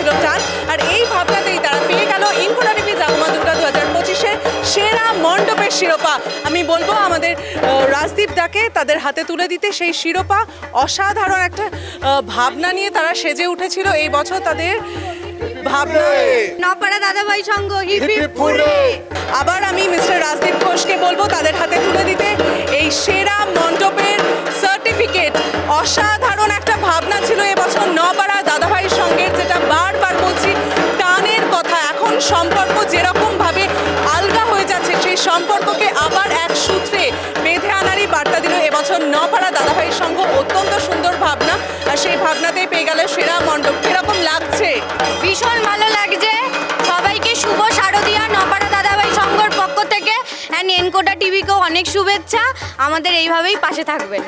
হয়েছিল চার আর এই ভাবনাতেই তারা পেয়ে গেল ইনফোনারিপি জাহুমা দুর্গা দু হাজার পঁচিশের সেরা মণ্ডপের শিরোপা। আমি বলব আমাদের রাজদীপ দাকে তাদের হাতে তুলে দিতে সেই শিরোপা। অসাধারণ একটা ভাবনা নিয়ে তারা সেজে উঠেছিল এই বছর তাদের হ্যাঁ। আবার আমি মিস্টার রাজদীপ ঘোষকে বলব তাদের হাতে তুলে দিতে এই সেরা মণ্ডপের সার্টিফিকেট অসাধারণ একটা ভাবনা ছিল এবছর নপাড়া সম্পর্ক যেরকম ভাবে আলগা হয়ে যাচ্ছে, সেই সম্পর্ককে আবার এক সূত্রে বেঁধে আনারই বার্তা দিল। এবছর নপাড়া দাদাভাই সংঘ অত্যন্ত সুন্দর ভাবনা, আর সেই ভাবনাতেই পেয়ে গেল সেরা মণ্ডপ। কীরকম লাগছে? ভীষণ ভালো লাগছে। সবাইকে শুভ শারদিয়া নপাড়া দাদাভাই সংঘর পক্ষ থেকে। অ্যান্ড এনকোটা টিভিকেও অনেক শুভেচ্ছা। আমাদের এইভাবেই পাশে থাকবেন।